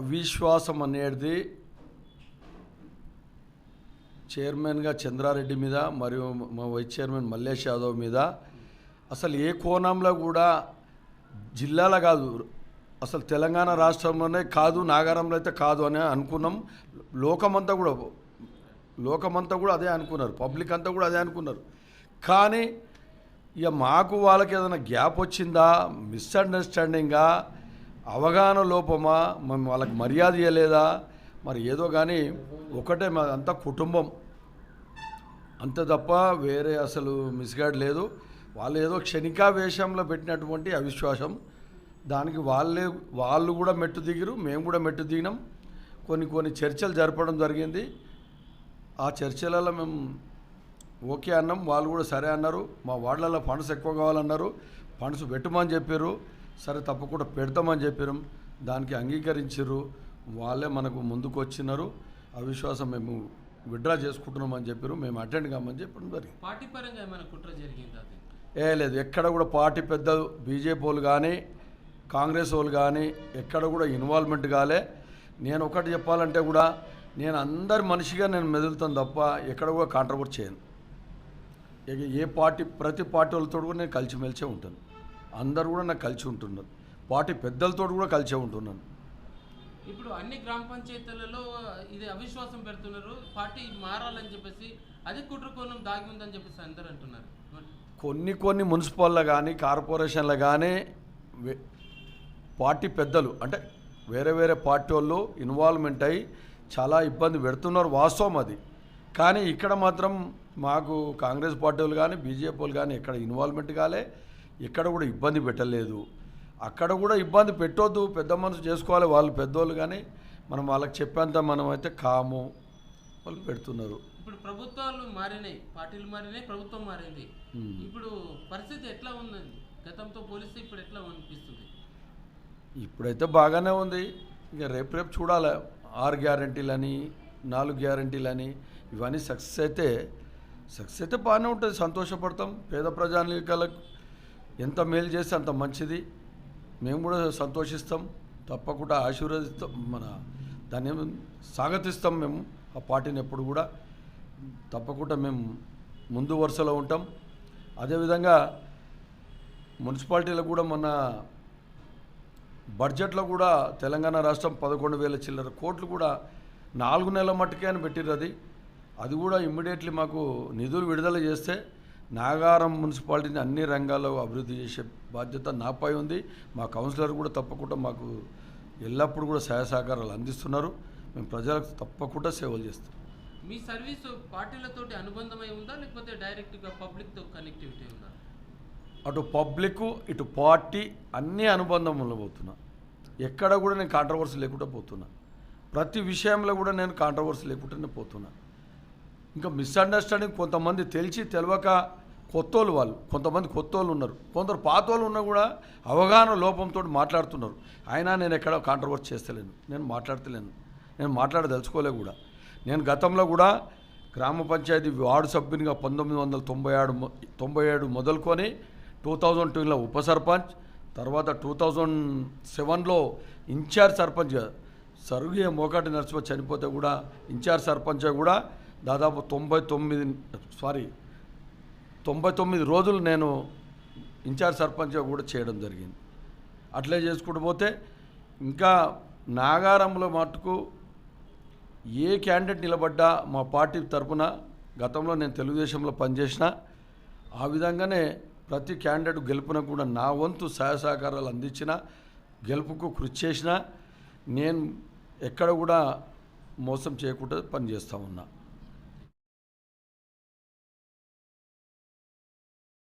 అవిశ్వాసం అనేది చైర్మన్గా చంద్రారెడ్డి మీద మరియు మా వైస్ చైర్మన్ మల్లేష్ యాదవ్ మీద. అసలు ఏ కోణంలో కూడా జిల్లాలో కాదు అసలు తెలంగాణ రాష్ట్రంలోనే కాదు నాగారంలో అయితే కాదు అని అనుకున్నాం. లోకమంతా కూడా లోకమంతా కూడా అదే అనుకున్నారు. పబ్లిక్ అంతా కూడా అదే అనుకున్నారు. కానీ ఇక మాకు వాళ్ళకి ఏదైనా గ్యాప్ వచ్చిందా మిస్అండర్స్టాండింగా అవగాహన లోపమా? మేము వాళ్ళకి మర్యాద ఇవ్వలేదా మరి ఏదో కానీ ఒకటే మా అంతా కుటుంబం. అంత తప్ప వేరే అసలు మిస్గైడ్ లేదు. వాళ్ళు ఏదో క్షణికా వేషంలో పెట్టినటువంటి అవిశ్వాసం. దానికి వాళ్ళే వాళ్ళు కూడా మెట్టు దిగిరు మేము కూడా మెట్టు దిగినాం. కొన్ని కొన్ని చర్చలు జరపడం జరిగింది. ఆ చర్చలలో మేము ఓకే అన్నాం. వాళ్ళు కూడా సరే అన్నారు. మా వాళ్ళల్లో ఫండ్స్ ఎక్కువ కావాలన్నారు. ఫండ్స్ పెట్టమని చెప్పారు సరే తప్పకుండా పెడతామని చెప్పారు దానికి అంగీకరించారు వాళ్ళే మనకు ముందుకు వచ్చినారు అవిశ్వాసం మేము విడ్రా చేసుకుంటున్నామని చెప్పారు మేము అటెండ్ కామని చెప్పడం జరిగింది. పార్టీ పరంగా ఏమైనా కుట్ర జరిగింది అది? ఏ లేదు. ఎక్కడ కూడా పార్టీ పెద్దలు బీజేపీ వాళ్ళు కానీ కాంగ్రెస్ వాళ్ళు కానీ ఎక్కడ కూడా ఇన్వాల్వ్మెంట్ కాలే. నేను ఒకటి చెప్పాలంటే కూడా నేను అందరి మనిషిగా నేను మెదులుతాను తప్ప ఎక్కడ కూడా కాంట్రవర్ట్ చేయను. ఇక ఏ పార్టీ ప్రతి పార్టీ వాళ్ళతో కూడా నేను కలిసిమెలిసే ఉంటాను. అందరు కూడా నాకు కలిసి ఉంటున్నారు. పార్టీ పెద్దలతో కూడా కలిసే ఉంటున్నాను. ఇప్పుడు అన్ని గ్రామ పంచాయతీలలో ఇది అవిశ్వాసం పెడుతున్నారు. పార్టీ మారాలని చెప్పేసి అది కుట్ర కోణం దాగి ఉందని చెప్పేసి అందరూ అంటున్నారు. కొన్ని కొన్ని మున్సిపల్లో కానీ కార్పొరేషన్లో కానీ పార్టీ పెద్దలు అంటే వేరే వేరే పార్టీ వాళ్ళు ఇన్వాల్వ్మెంట్ అయ్యి చాలా ఇబ్బంది పెడుతున్నారు వాస్తవం అది. కానీ ఇక్కడ మాత్రం మాకు కాంగ్రెస్ పార్టీ వాళ్ళు కానీ బీజేపీ వాళ్ళు కానీ ఎక్కడ ఇన్వాల్వ్మెంట్ కాలే. ఎక్కడ కూడా ఇబ్బంది పెట్టలేదు. అక్కడ కూడా ఇబ్బంది పెట్టొద్దు పెద్ద మనసు చేసుకోవాలి వాళ్ళు పెద్దోళ్ళు కానీ మనం వాళ్ళకి చెప్పేంత మనం అయితే కాము వాళ్ళు పెడుతున్నారు. ఇప్పుడు ప్రభుత్వాలు మారినాయి పార్టీలు మారినాయి ప్రభుత్వం మారింది. ఇప్పుడు పరిస్థితి ఎట్లా ఉందండి? గతంతో పోలిస్తే ఇప్పుడు ఎట్లా అనిపిస్తుంది? ఇప్పుడైతే బాగానే ఉంది. ఇక రేపు రేపు చూడాలి. ఆరు గ్యారంటీలని నాలుగు గ్యారంటీలని ఇవన్నీ సక్సెస్ అయితే సక్సెస్ అయితే బాగానే ఉంటుంది. సంతోషపడతాం. పేద ప్రజానికాలకు ఎంత మేలు చేస్తే అంత మంచిది. మేము కూడా సంతోషిస్తాం. తప్పకుండా ఆశీర్వదిస్తాం. మన దాన్ని స్వాగతిస్తాం మేము ఆ పార్టీని ఎప్పుడు కూడా. తప్పకుండా మేము ముందు వరుసలో ఉంటాం. అదేవిధంగా మున్సిపాలిటీలో కూడా మన బడ్జెట్లో కూడా తెలంగాణ రాష్ట్రం పదకొండు వేల చిల్లర కోట్లు కూడా నాలుగు నెలల మట్టుకే అని పెట్టిర్రు అది. అది కూడా ఇమ్మీడియట్లీ మాకు నిధులు విడుదల చేస్తే నాగారం మున్సిపాలిటీని అన్ని రంగాల్లో అభివృద్ధి చేసే బాధ్యత నాపై ఉంది. మా కౌన్సిలర్ కూడా తప్పకుండా మాకు ఎల్లప్పుడూ కూడా సహాయ సహకారాలు అందిస్తున్నారు. మేము ప్రజలకు తప్పకుండా సేవలు చేస్తాం. మీ సర్వీసు పార్టీలతోటి అనుబంధమై ఉందా? లేకపోతే డైరెక్ట్గా పబ్లిక్తో కనెక్టివిటీ ఉందా? అటు పబ్లిక్ ఇటు పార్టీ అన్ని అనుబంధంలో పోతున్నా. ఎక్కడ కూడా నేను కాంట్రవర్సీ లేకుండా పోతున్నా. ప్రతి విషయంలో కూడా నేను కాంట్రవర్సీ లేకుండానే పోతున్నా. ఇంకా మిస్అండర్స్టాండింగ్ కొంతమంది తెలిసి తెలియక కొత్తోళ్ళు వాళ్ళు. కొంతమంది కొత్తోళ్ళు ఉన్నారు. కొందరు పాతోళ్ళు ఉన్నా కూడా అవగాహన లోపంతో మాట్లాడుతున్నారు. అయినా నేను ఎక్కడ కాంట్రవర్సీ చేస్తలేను. నేను మాట్లాడతలేను. నేను మాట్లాడదలుచుకోలే కూడా. నేను గతంలో కూడా గ్రామ పంచాయతీ వార్డు సభ్యునిగా పంతొమ్మిది వందల తొంభై ఏడు తొంభై ఏడు మొదలుకొని టూ థౌజండ్ టూలో ఉప సర్పంచ్ తర్వాత టూ థౌజండ్ సెవెన్లో ఇన్ఛార్జ్ సర్పంచ్గా సరుగే మోకాటి నరసింహ చనిపోతే కూడా ఇన్ఛార్జ్ సర్పంచ్ కూడా దాదాపు తొంభై తొమ్మిది సారీ తొంభై తొమ్మిది రోజులు నేను ఇన్ఛార్జ్ సర్పంచ్గా కూడా చేయడం జరిగింది. అట్లే చేసుకుంటూ పోతే ఇంకా నాగారంలో మటుకు ఏ క్యాండిడేట్ నిలబడ్డా మా పార్టీ తరపున గతంలో నేను తెలుగుదేశంలో పనిచేసిన ఆ విధంగానే ప్రతి క్యాండిడేట్ గెలుపున కూడా నా వంతు సహాయ సహకారాలు అందించిన గెలుపుకు కృషి చేసిన నేను ఎక్కడ కూడా మోసం చేయకుండా పనిచేస్తూ ఉన్నా.